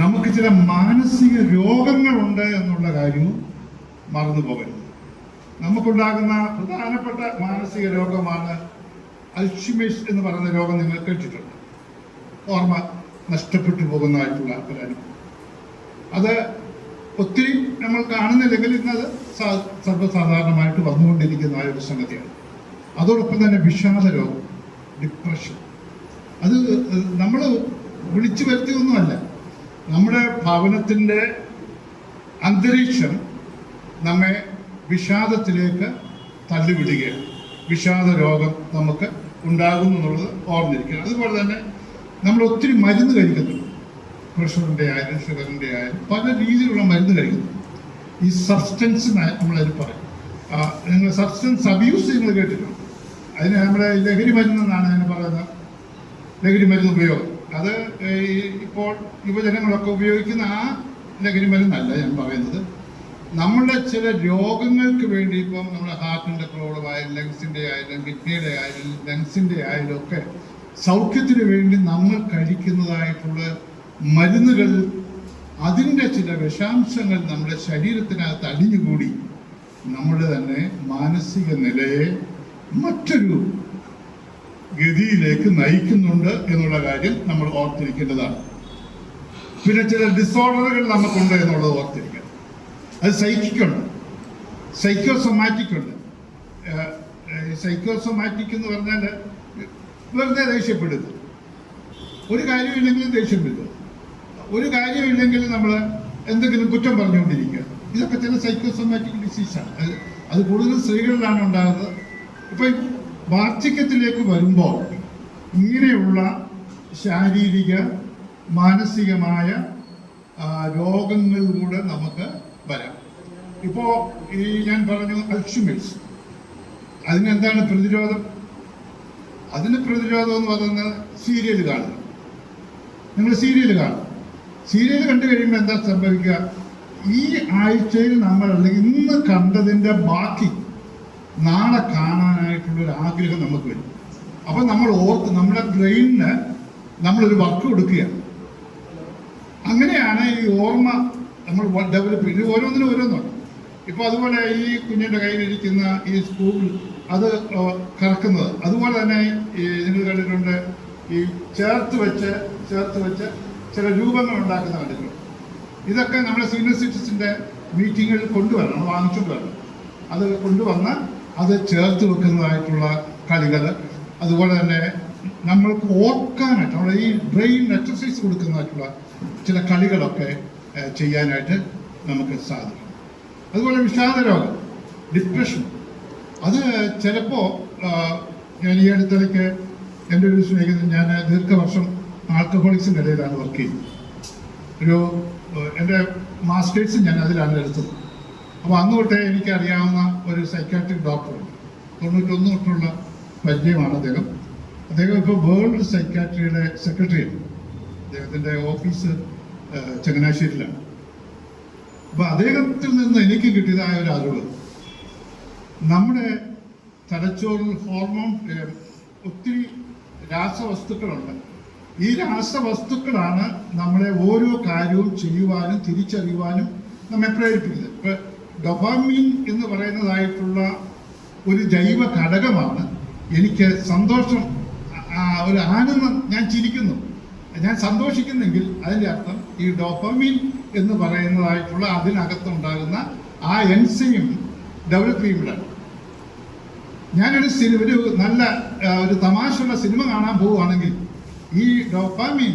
നമുക്ക് ചില മാനസിക രോഗങ്ങളുണ്ട് എന്നുള്ള കാര്യവും മറന്നു പോകരുത്. നമുക്കുണ്ടാകുന്ന പ്രധാനപ്പെട്ട മാനസിക രോഗമാണ് അൽഷിമേഴ്സ് എന്ന് പറയുന്ന രോഗം നിങ്ങൾ കേട്ടിട്ടുണ്ട്. ഓർമ്മ നഷ്ടപ്പെട്ടു പോകുന്നതായിട്ടുള്ള ഒരു അനുഭവം. അത് ഒത്തിരി നമ്മൾ കാണുന്നില്ലെങ്കിൽ ഇന്നത് സർവസാധാരണമായിട്ട് വന്നുകൊണ്ടിരിക്കുന്ന ആ ഒരു സംഗതിയാണ്. അതോടൊപ്പം തന്നെ വിഷാദ രോഗം ഡിപ്രഷൻ അത് നമ്മൾ വിളിച്ചു വരുത്തിയൊന്നുമല്ല. നമ്മുടെ ഭവനത്തിന്റെ അന്തരീക്ഷം നമ്മെ വിഷാദത്തിലേക്ക് തള്ളിവിടുകയാണ്. വിഷാദ രോഗം നമുക്ക് ഉണ്ടാകുന്നു എന്നുള്ളത് ഓർന്നിരിക്കുകയാണ് അതുപോലെ തന്നെ നമ്മൾ ഒത്തിരി മരുന്ന് കഴിക്കുന്നുണ്ട്. പ്രഷറിന്റെ ആയാലും ഷുഗറിന്റെ ആയാലും പല രീതിയിലുള്ള മരുന്ന് കഴിക്കുന്നു ഈ സബ്സ്റ്റൻസ് നമ്മളതിൽ പറയും. നിങ്ങൾ സബ്സ്റ്റൻസ് അബ്യൂസ് നിങ്ങൾ കേട്ടിട്ടുണ്ട്? അതിന് നമ്മുടെ ലഹരി മരുന്ന് എന്നാണ് അതിന് പറയുന്നത്. ലഹരി മരുന്ന് ഉപയോഗം. അത് ഇപ്പോൾ യുവജനങ്ങളൊക്കെ ഉപയോഗിക്കുന്ന ആ ലഹരി മരുന്നല്ല ഞാൻ പറയുന്നത്. നമ്മുടെ ചില രോഗങ്ങൾക്ക് വേണ്ടി ഇപ്പം നമ്മുടെ ഹാർട്ടിന്റെ പ്രോബ്ലം ആയാലും ലങ്സിന്റെ ആയാലും കിഡ്നിയുടെ ആയാലും ലങ്സിന്റെ ആയാലും ഒക്കെ സൗഖ്യത്തിന് വേണ്ടി നമ്മൾ കഴിക്കുന്നതായിട്ടുള്ള മരുന്നുകൾ അതിന്റെ ചില വിഷാംശങ്ങൾ നമ്മുടെ ശരീരത്തിനകത്ത് അടിഞ്ഞുകൂടി നമ്മുടെ തന്നെ മാനസിക നിലയെ മറ്റൊരു ഗതിയിലേക്ക് നയിക്കുന്നുണ്ട് എന്നുള്ള കാര്യം നമ്മൾ ഓർത്തിരിക്കേണ്ടതാണ്. പിന്നെ ചില ഡിസോർഡറുകൾ നമുക്കുണ്ട് എന്നുള്ളത് ഓർത്തിരിക്കണം. അത് സൈക്കിക്കുണ്ട് സൈക്കോസൊമാറ്റിക് ഉണ്ട്. സൈക്കോസൊമാറ്റിക് എന്ന് പറഞ്ഞാൽ വെറുതെ ദേഷ്യപ്പെടുക ഒരു കാര്യമില്ലെങ്കിലും ദേഷ്യം വരിക ഒരു കാര്യമില്ലെങ്കിൽ നമ്മൾ എന്തെങ്കിലും കുറ്റം പറഞ്ഞുകൊണ്ടിരിക്കുക. ഇതൊക്കെ ചില സൈക്കോസൊമാറ്റിക് ഡിസീസാണ് അത് അത് കൂടുതലും സ്ത്രീകളിലാണ് ഉണ്ടാകുന്നത്. ഇപ്പം വാർദ്ധക്യത്തിലേക്ക് വരുമ്പോൾ ഇങ്ങനെയുള്ള ശാരീരിക മാനസികമായ രോഗങ്ങൾ രോഗങ്ങളിലൂടെ നമുക്ക് വരാം. ഇപ്പോൾ ഈ ഞാൻ പറഞ്ഞു അൽഷിമേഴ്സ് അതിനെന്താണ് പ്രതിരോധം? അതിന് പ്രതിരോധം എന്ന് പറയുന്നത് സീരിയൽ കാണുക നിങ്ങൾ സീരിയൽ കാണും സീരിയൽ കണ്ടു കഴിയുമ്പോൾ എന്താ സംഭവിക്കുക? ഈ ആഴ്ചയിൽ നമ്മൾ അല്ലെങ്കിൽ ഇന്ന് കണ്ടതിന്റെ ബാക്കി നാളെ കാണാനായിട്ടുള്ള ഒരു ആഗ്രഹം നമുക്ക് വരും. അപ്പം നമ്മൾ ഓർത്ത് നമ്മുടെ ബ്രെയിനിന് നമ്മളൊരു വർക്ക് കൊടുക്കുകയാണ്. അങ്ങനെയാണ് ഈ ഓർമ്മ നമ്മൾ ഡെവലപ്പ് ചെയ്യുന്നത് ഓരോന്നിനും ഓരോന്നുണ്ട് ഇപ്പോൾ അതുപോലെ ഈ കുഞ്ഞിന്റെ കയ്യിലിരിക്കുന്ന ഈ സ്കൂൾ അത് കറക്കുന്നത്. അതുപോലെ തന്നെ നിങ്ങൾ കണ്ടിട്ടുണ്ട് ഈ ചേർത്ത് വെച്ച് ചേർത്ത് വെച്ച് ചില രൂപങ്ങൾ ഉണ്ടാക്കുന്ന കണ്ടിട്ടുണ്ട്. ഇതൊക്കെ നമ്മുടെ സീനിയർ സിറ്റിസിന്റെ മീറ്റിങ്ങുകളിൽ കൊണ്ടുവരണം വാങ്ങിച്ചുകൊണ്ട് വരണം. അത് കൊണ്ടുവന്ന് അത് ചേർത്ത് വെക്കുന്നതായിട്ടുള്ള കളികൾ. അതുപോലെ തന്നെ നമ്മൾക്ക് ഓർക്കാനായിട്ട് നമ്മുടെ ഈ ബ്രെയിൻ എക്സസൈസ് കൊടുക്കുന്നതായിട്ടുള്ള ചില കളികളൊക്കെ ചെയ്യാനായിട്ട് നമുക്ക് സാധിക്കും. അതുപോലെ വിഷാദരോഗം ഡിപ്രഷൻ അത് ചിലപ്പോൾ ഞാൻ ഈ അടുത്തിടയ്ക്ക് എന്റെ ഒരു സ്നേഹിതൻ ഞാൻ ദീർഘവർഷം ആൽക്കഹോളിക്സിന്റെ ഇടയിലാണ് വർക്ക് ചെയ്യുന്നത്. ഒരു എന്റെ മാസ്റ്റേഴ്സ് ഞാൻ അതിലാണ് എടുത്തത് അപ്പോൾ അന്ന് തൊട്ടേ എനിക്കറിയാവുന്ന ഒരു സൈക്കാട്രിക് ഡോക്ടറുണ്ട് തൊണ്ണൂറ്റൊന്ന് തൊട്ടുള്ള പരിചയമാണ് അദ്ദേഹം. അദ്ദേഹം ഇപ്പോൾ വേൾഡ് സൈക്കാട്രിയുടെ സെക്രട്ടറിയാണ് അദ്ദേഹത്തിന്റെ ഓഫീസ് ചങ്ങനാശ്ശേരിയിലാണ്. അപ്പോൾ അദ്ദേഹത്തിൽ നിന്ന് എനിക്ക് കിട്ടിയതായ ഒരു അറിവ്. നമ്മുടെ തലച്ചോറിൽ ഹോർമോൺ ഒത്തിരി രാസവസ്തുക്കളുണ്ട്. ഈ രാസവസ്തുക്കളാണ് നമ്മളെ ഓരോ കാര്യവും ചെയ്യുവാനും തിരിച്ചറിയുവാനും നമ്മെ പ്രേരിപ്പിക്കുന്നത്. ഇപ്പൊ ഡൊപാമീൻ എന്ന് പറയുന്നതായിട്ടുള്ള ഒരു ജൈവ ഘടകമാണ്. എനിക്ക് സന്തോഷം ഒരു ആനന്ദം ഞാൻ ചിരിക്കുന്നു. ഞാൻ സന്തോഷിക്കുന്നെങ്കിൽ അതിന്റെ അർത്ഥം ഈ ഡോപ്പമിൻ എന്ന് പറയുന്നതായിട്ടുള്ള അതിനകത്തുണ്ടാകുന്ന ആ എൻസൈം ഡെവലപ്പ് ചെയ്യുമ്പോഴാണ് ഞാനൊരു സിനിമ ഒരു നല്ല ഒരു തമാശയുള്ള സിനിമ കാണാൻ പോവുകയാണെങ്കിൽ ഈ dopamine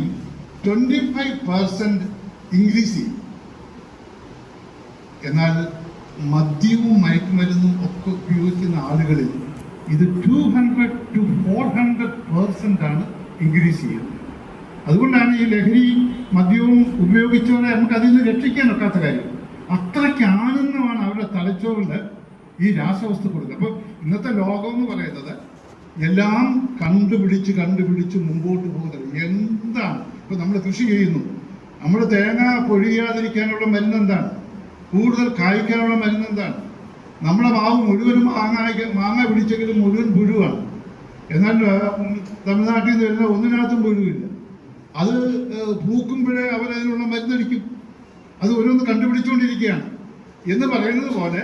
twenty five percent increase ചെയ്യും. എന്നാൽ മദ്യവും മയക്കുമരുന്നും ഒക്കെ ഉപയോഗിക്കുന്ന ആളുകളിൽ ഇത് two hundred two four hundred percent ആണ് ഇൻക്രീസ് ചെയ്യുന്നത്. അതുകൊണ്ടാണ് ഈ ലഹരി മദ്യവും ഉപയോഗിച്ചവരെ നമുക്ക് അതിൽ നിന്ന് രക്ഷിക്കാൻ ഒക്കാത്ത കാര്യം. അത്രയ്ക്ക് ആനന്ദമാണ് അവരുടെ തലച്ചോറിൽ ഈ രാസവസ്തു കൊടുക്കുന്നത്. അപ്പോൾ ഇന്നത്തെ ലോകം എന്ന് പറയുന്നത് എല്ലാം കണ്ടുപിടിച്ച് കണ്ടുപിടിച്ച് മുമ്പോട്ട് പോകുന്നത് എന്താണ്? ഇപ്പം നമ്മൾ കൃഷി ചെയ്യുന്നു. നമ്മൾ തേങ്ങ പൊഴിയാതിരിക്കാനുള്ള മരുന്ന് എന്താണ്? കൂടുതൽ കായ്ക്കാനുള്ള മരുന്ന് എന്താണ്? നമ്മുടെ മാവ് മുഴുവനും മാങ്ങ മാങ്ങ പിടിച്ചെങ്കിലും മുഴുവൻ പുഴുവാണ്. എന്നാൽ തമിഴ്നാട്ടിൽ നിന്ന് വരുന്ന ഒന്നിനകത്തും പുഴുവില്ല. അത് പൂക്കുമ്പോഴേ അവരതിനുള്ള മരുന്നടിക്കും. അത് ഓരോന്ന് കണ്ടുപിടിച്ചുകൊണ്ടിരിക്കുകയാണ് എന്ന് പറയുന്നത് പോലെ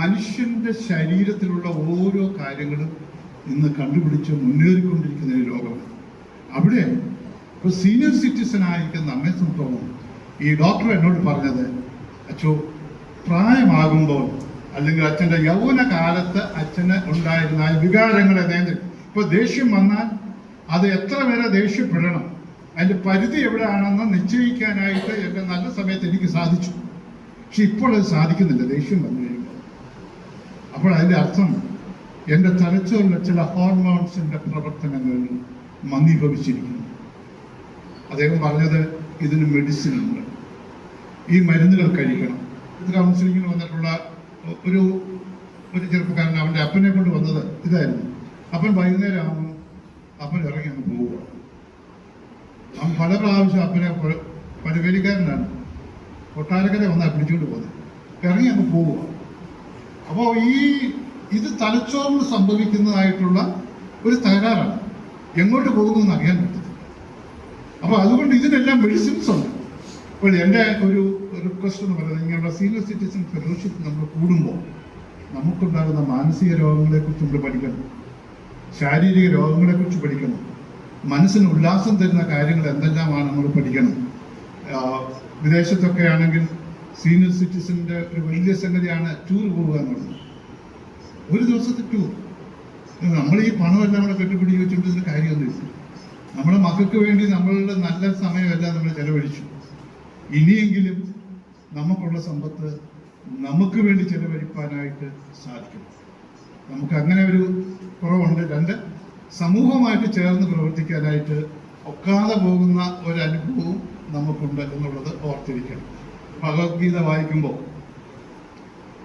മനുഷ്യന്റെ ശരീരത്തിലുള്ള ഓരോ കാര്യങ്ങളും ഇന്ന് കണ്ടുപിടിച്ച് മുന്നേറിക്കൊണ്ടിരിക്കുന്ന ഒരു ലോകമാണ്. അവിടെ ഇപ്പോൾ സീനിയർ സിറ്റിസൺ ആയിരിക്കുന്ന നമ്മെ സംബന്ധിച്ചോളം ഈ ഡോക്ടർ എന്നോട് പറഞ്ഞത് അച്ചോ പ്രായമാകുമ്പോൾ അല്ലെങ്കിൽ അച്ഛന്റെ യൗവന കാലത്ത് അച്ഛന് ഉണ്ടായിരുന്ന വികാരങ്ങളെ നിയന്ത്രിക്കും ഇപ്പോൾ ദേഷ്യം വന്നാൽ അത് എത്ര വരെ ദേഷ്യപ്പെടണം? അതിന്റെ പരിധി എവിടെയാണെന്ന് നിശ്ചയിക്കാനായിട്ട് എന്റെ നല്ല സമയത്ത് എനിക്ക് സാധിച്ചു. പക്ഷെ ഇപ്പോൾ അത് സാധിക്കുന്നില്ല. ദേഷ്യം വന്നു കഴിയുമ്പോൾ. അപ്പോൾ അതിന്റെ അർത്ഥം എന്റെ തലച്ചോറിലെ ചില ഹോർമോൺസിന്റെ പ്രവർത്തനങ്ങൾ മന്ദീഭവിച്ചിരിക്കുന്നു. അദ്ദേഹം പറഞ്ഞത് ഇതിന് മെഡിസിൻ ഉണ്ട്. ഈ മരുന്നുകൾ കഴിക്കണം. ഇത് കൗൺസിലിങ്ങിന് വന്നിട്ടുള്ള ഒരു ഒരു ചെറുപ്പക്കാരൻ അവന്റെ അപ്പനെ കൊണ്ട് വന്നത് ഇതായിരുന്നു. അപ്പൻ വൈകുന്നേരം ആകുമ്പോൾ അപ്പൻ ഇറങ്ങി അങ്ങ് പോവുക. അവൻ പല പ്രാവശ്യം അപ്പനെ പ- പരുവേലിക്കാരനാണ് കൊട്ടാരക്കര വന്നാൽ പിടിച്ചുകൊണ്ട് പോകുന്നത് ഇറങ്ങി അങ്ങ് പോവുക. അപ്പോൾ ഈ ഇത് തലച്ചോറിൽ സംഭവിക്കുന്നതായിട്ടുള്ള ഒരു തകരാറാണ്. എങ്ങോട്ട് പോകുന്നു എന്ന് അറിയാൻ പറ്റത്തില്ല. അപ്പോൾ അതുകൊണ്ട് ഇതിനെല്ലാം മെഡിസിൻസ് ഉണ്ട്. അപ്പോൾ എന്റെ ഒരു റിക്വസ്റ്റ് എന്ന് പറയുന്നത് ഇങ്ങനെയുള്ള സീനിയർ സിറ്റിസൺ ഫെലോഷിപ്പ് നമ്മൾ കൂടുമ്പോൾ നമുക്കുണ്ടാകുന്ന മാനസിക രോഗങ്ങളെക്കുറിച്ച് നമ്മൾ പഠിക്കണം ശാരീരിക രോഗങ്ങളെക്കുറിച്ച് പഠിക്കണം മനസ്സിന് ഉല്ലാസം തരുന്ന കാര്യങ്ങൾ എന്തെല്ലാമാണ് നമ്മൾ പഠിക്കണം? വിദേശത്തൊക്കെ ആണെങ്കിൽ സീനിയർ സിറ്റിസന്റെ ഒരു വലിയ സംഗതിയാണ് ടൂർ പോവുക എന്നുള്ളത്. ഒരു ദിവസത്തെ ടൂർ നമ്മൾ ഈ പണമെല്ലാം കൂടെ കെട്ടിപ്പിടിച്ച് വെച്ചിട്ട് കാര്യമൊന്നുമില്ല. നമ്മുടെ മക്കൾക്ക് വേണ്ടി നമ്മളുടെ നല്ല സമയമെല്ലാം നമ്മൾ ചെലവഴിച്ചു. ഇനിയെങ്കിലും നമുക്കുള്ള സമ്പത്ത് നമുക്ക് വേണ്ടി ചെലവഴിക്കാനായിട്ട് സാധിക്കും നമുക്ക് അങ്ങനെ ഒരു കുറവുണ്ട്. രണ്ട് സമൂഹമായിട്ട് ചേർന്ന് പ്രവർത്തിക്കാനായിട്ട് ഒക്കാതെ പോകുന്ന ഒരു അനുഭവവും നമുക്കുണ്ട് എന്നുള്ളത് ഓർത്തിരിക്കണം. ഭഗവത്ഗീത വായിക്കുമ്പോൾ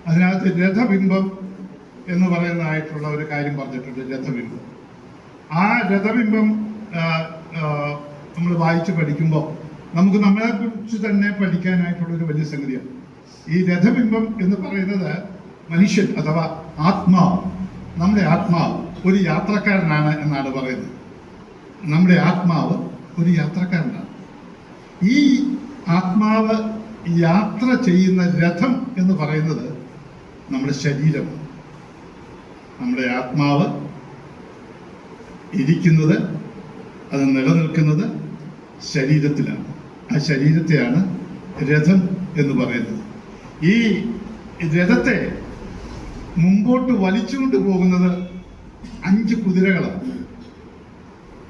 അതിനകത്ത് രഥബിംബം എന്ന് പറയുന്നതായിട്ടുള്ള ഒരു കാര്യം പറഞ്ഞിട്ടുണ്ട് രഥബിംബം. ആ രഥബിംബം നമ്മൾ വായിച്ച് പഠിക്കുമ്പോൾ നമുക്ക് നമ്മളെ കുറിച്ച് തന്നെ പഠിക്കാനായിട്ടുള്ള ഒരു വലിയ സംഗതിയാണ്. ഈ രഥബിംബം എന്ന് പറയുന്നത് മനുഷ്യൻ അഥവാ ആത്മാവ് നമ്മുടെ ആത്മാവ് ഒരു യാത്രക്കാരനാണ് എന്നാണ് പറയുന്നത്. നമ്മുടെ ആത്മാവ് ഒരു യാത്രക്കാരനാണ്. ഈ ആത്മാവ് യാത്ര ചെയ്യുന്ന രഥം എന്ന് പറയുന്നത് നമ്മുടെ ശരീരമാണ്. നമ്മുടെ ആത്മാവ് ഇരിക്കുന്നത് അത് നിലനിൽക്കുന്നത് ശരീരത്തിലാണ്. ആ ശരീരത്തെയാണ് രഥം എന്ന് പറയുന്നത്. ഈ രഥത്തെ മുമ്പോട്ട് വലിച്ചുകൊണ്ട് പോകുന്നത് അഞ്ച് കുതിരകളാണ്.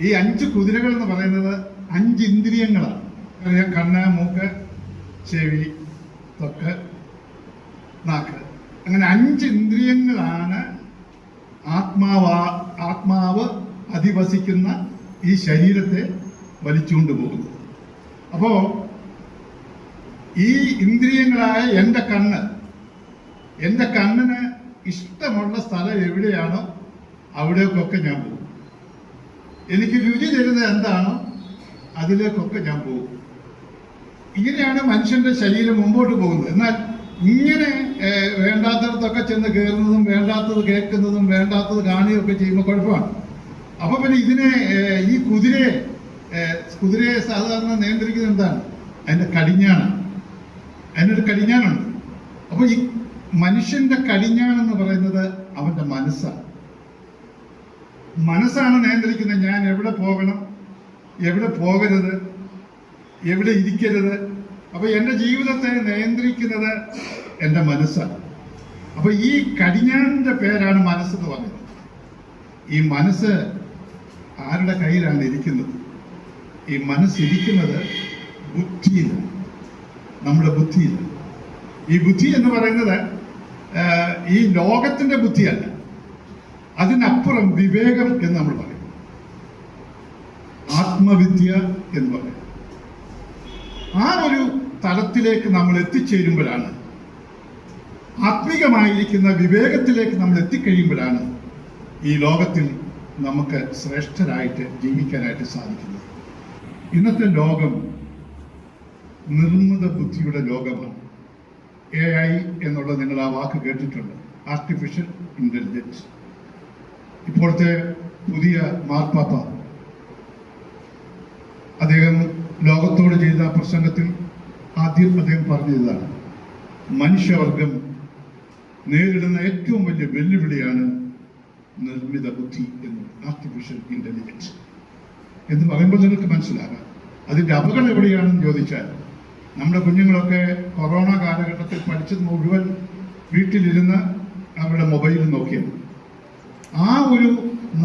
ഈ അഞ്ച് കുതിരകൾ എന്ന് പറയുന്നത് അഞ്ച് ഇന്ദ്രിയങ്ങളാണ്. അറിയാം കണ്ണ് മൂക്ക് ചെവി തൊക്ക് നാക്ക്. അങ്ങനെ അഞ്ച് ഇന്ദ്രിയങ്ങളാണ് ആത്മാവ ആത്മാവ് അധിവസിക്കുന്ന ഈ ശരീരത്തെ വലിച്ചുകൊണ്ട് പോകുന്നത്. അപ്പോ ഈ ഇന്ദ്രിയങ്ങളായ എന്റെ കണ്ണ് എന്റെ കണ്ണിന് ഇഷ്ടമുള്ള സ്ഥലം എവിടെയാണോ അവിടേക്കൊക്കെ ഞാൻ പോകും. എനിക്ക് രുചി തരുന്നത് എന്താണോ അതിലേക്കൊക്കെ ഞാൻ പോകും. ഇങ്ങനെയാണ് മനുഷ്യന്റെ ശരീരം മുമ്പോട്ട് പോകുന്നത്. എന്നാൽ ഇങ്ങനെ വേണ്ടാത്തടത്തൊക്കെ ചെന്ന് കയറുന്നതും വേണ്ടാത്തത് കേൾക്കുന്നതും വേണ്ടാത്തത് കാണുകയൊക്കെ ചെയ്യുമ്പോൾ കുഴപ്പമാണ്. അപ്പൊ പിന്നെ ഇതിനെ ഈ കുതിരയെ കുതിരയെ സാധാരണ നിയന്ത്രിക്കുന്നത് എന്താണ്? അതിന്റെ കടിഞ്ഞാണ്. അതിനൊരു കടിഞ്ഞാണുണ്ട്. അപ്പൊ ഈ മനുഷ്യന്റെ കടിഞ്ഞാണെന്ന് പറയുന്നത് അവന്റെ മനസ്സാണ്. മനസ്സാണ് നിയന്ത്രിക്കുന്നത് ഞാൻ എവിടെ പോകണം എവിടെ പോകരുത് എവിടെ ഇരിക്കരുത്. അപ്പൊ എന്റെ ജീവിതത്തെ നിയന്ത്രിക്കുന്നത് എന്റെ മനസ്സാണ്. അപ്പൊ ഈ കടിഞ്ഞാണിന്റെ പേരാണ് മനസ്സെന്ന് പറയുന്നത്. ഈ മനസ്സ് ആരുടെ കയ്യിലാണ് ഇരിക്കുന്നത്? ഈ മനസ്സിരിക്കുന്നത് ബുദ്ധിയിൽ നമ്മുടെ ബുദ്ധിയിൽ ഈ ബുദ്ധി എന്ന് പറയുന്നത് ഈ ലോകത്തിന്റെ ബുദ്ധിയല്ല. അതിനപ്പുറം വിവേകം എന്ന് നമ്മൾ പറയും. ആത്മവിദ്യ എന്ന് പറയും. ആ ഒരു തലത്തിലേക്ക് നമ്മൾ എത്തിച്ചേരുമ്പോഴാണ് ആത്മീകമായിരിക്കുന്ന വിവേകത്തിലേക്ക് നമ്മൾ എത്തിക്കഴിയുമ്പോഴാണ് ഈ ലോകത്തിൽ നമുക്ക് ശ്രേഷ്ഠരായിട്ട് ജീവിക്കാനായിട്ട് സാധിക്കുന്നത്. ഇന്നത്തെ ലോകം നിർമ്മിത ബുദ്ധിയുടെ ലോകമാണ്. എ ഐ എന്നുള്ളത് നിങ്ങൾ ആ വാക്ക് കേട്ടിട്ടുണ്ട്. ആർട്ടിഫിഷ്യൽ ഇന്റലിജൻസ് ഇപ്പോഴത്തെ പുതിയ മാർപ്പാപ്പ. അദ്ദേഹം ലോകത്തോട് ചെയ്ത പ്രസംഗത്തിൽ ആദ്യം അദ്ദേഹം പറഞ്ഞതാണ് മനുഷ്യവർഗം നേരിടുന്ന ഏറ്റവും വലിയ വെല്ലുവിളിയാണ് നിർമ്മിത ബുദ്ധി എന്ന് ആർട്ടിഫിഷ്യൽ ഇന്റലിജൻസ് എന്ന് പറയുമ്പോൾ നിങ്ങൾക്ക് മനസ്സിലാകാം. അതിന്റെ അപകടം എവിടെയാണെന്ന് ചോദിച്ചാൽ നമ്മുടെ കുഞ്ഞുങ്ങളൊക്കെ കൊറോണ കാലഘട്ടത്തിൽ പഠിച്ചത് മുഴുവൻ വീട്ടിലിരുന്ന് അവരുടെ മൊബൈൽ നോക്കിയത്. ആ ഒരു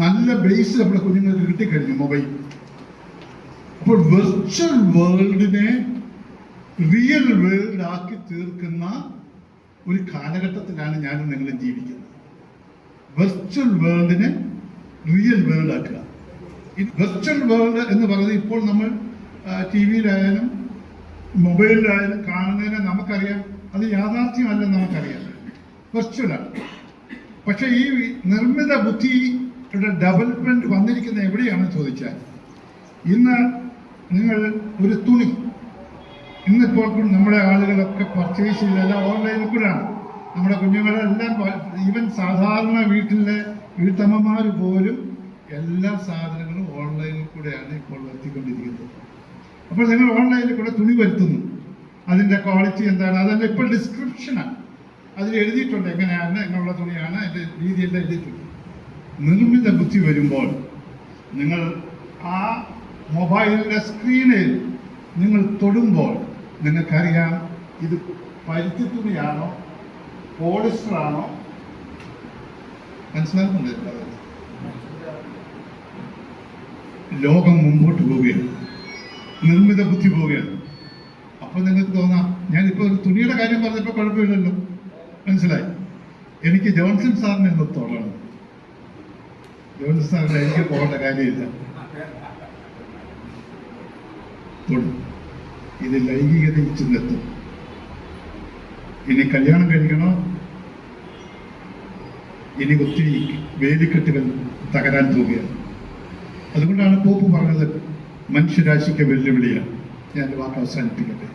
നല്ല ബേസ് നമ്മുടെ കുഞ്ഞുങ്ങൾക്ക് കിട്ടിക്കഴിഞ്ഞു മൊബൈൽ അപ്പോൾ വെർച്വൽ വേൾഡിനെ റിയൽ വേൾഡ് ആക്കി തീർക്കുന്ന ഒരു കാലഘട്ടത്തിലാണ് ഞാനും നിങ്ങളും ജീവിക്കുന്നത്. വെർച്വൽ വേൾഡിനെ റിയൽ വേൾഡ് ആക്കുക. വെർച്വൽ വേൾഡ് എന്ന് പറയുന്നത് ഇപ്പോൾ നമ്മൾ ടി വിയിലായാലും മൊബൈലിലായാലും കാണുന്നതിനെ നമുക്കറിയാം. അത് യാഥാർത്ഥ്യമല്ലെന്ന് നമുക്കറിയാം. വെർച്വലാണ് പക്ഷെ ഈ നിർമ്മിത ബുദ്ധിയുടെ ഡെവലപ്മെന്റ് വന്നിരിക്കുന്ന എവിടെയാണ് ചോദിച്ചാൽ ഇന്ന് നിങ്ങൾ ഒരു തുണി ഇന്നിപ്പോൾ നമ്മുടെ ആളുകളൊക്കെ പർച്ചേസ് ചെയ്തെല്ലാം ഓൺലൈനിൽ കൂടെയാണ് നമ്മുടെ കുഞ്ഞുങ്ങളെല്ലാം ഈവൻ സാധാരണ വീട്ടിലെ വീട്ടമ്മമാർ പോലും എല്ലാ സാധനങ്ങളും ഓൺലൈനിൽ കൂടെയാണ് ഇപ്പോൾ വരുത്തിക്കൊണ്ടിരിക്കുന്നത്. അപ്പോൾ നിങ്ങൾ ഓൺലൈനിൽ കൂടെ തുണി വരുത്തുന്നു. അതിന്റെ ക്വാളിറ്റി എന്താണ്? അതെല്ലാം ഇപ്പോൾ ഡിസ്ക്രിപ്ഷനാണ്. അതിൽ എഴുതിയിട്ടുണ്ട് എങ്ങനെയാണ് എങ്ങനെയുള്ള തുണിയാണ് അതിന്റെ രീതിയെല്ലാം എഴുതിയിട്ടുണ്ട്. നിർമ്മിത ബുദ്ധി വരുമ്പോൾ നിങ്ങൾ ആ മൊബൈലിന്റെ സ്ക്രീനിൽ നിങ്ങൾ തൊടുമ്പോൾ നിങ്ങൾക്കറിയാം ഇത് പരുത്തി തുണിയാണോ പോളിസ്റ്റർ ആണോ മനസ്സിലാക്കുന്നുണ്ട് ലോകം മുമ്പോട്ട് പോവുകയാണ്. നിർമ്മിത ബുദ്ധി പോവുകയാണ്. അപ്പൊ നിങ്ങൾക്ക് തോന്നാം ഞാനിപ്പോ ഒരു തുണിയുടെ കാര്യം പറഞ്ഞപ്പോൾ കുഴപ്പമില്ലല്ലോ. മനസ്സിലായി? എനിക്ക് ജോൺസൺ സാറിനെ ഒന്ന് തൊടണം. ജോൺസൺ സാറിനെ എനിക്ക് പോകേണ്ട കാര്യമില്ല. ഇത് ലൈംഗികതയിൽ ചെന്നെത്തും. ഇനി കല്യാണം കഴിക്കണോ? ഇനി ഒത്തിരി വേലിക്കെട്ടുകൾ തകരാൻ പോവുകയാണ്. അതുകൊണ്ടാണ് പോപ്പ് പറഞ്ഞത് മനുഷ്യരാശിക്ക് വെല്ലുവിളിയാണ്. ഞാൻ വാക്ക് അവസാനിപ്പിക്കട്ടെ.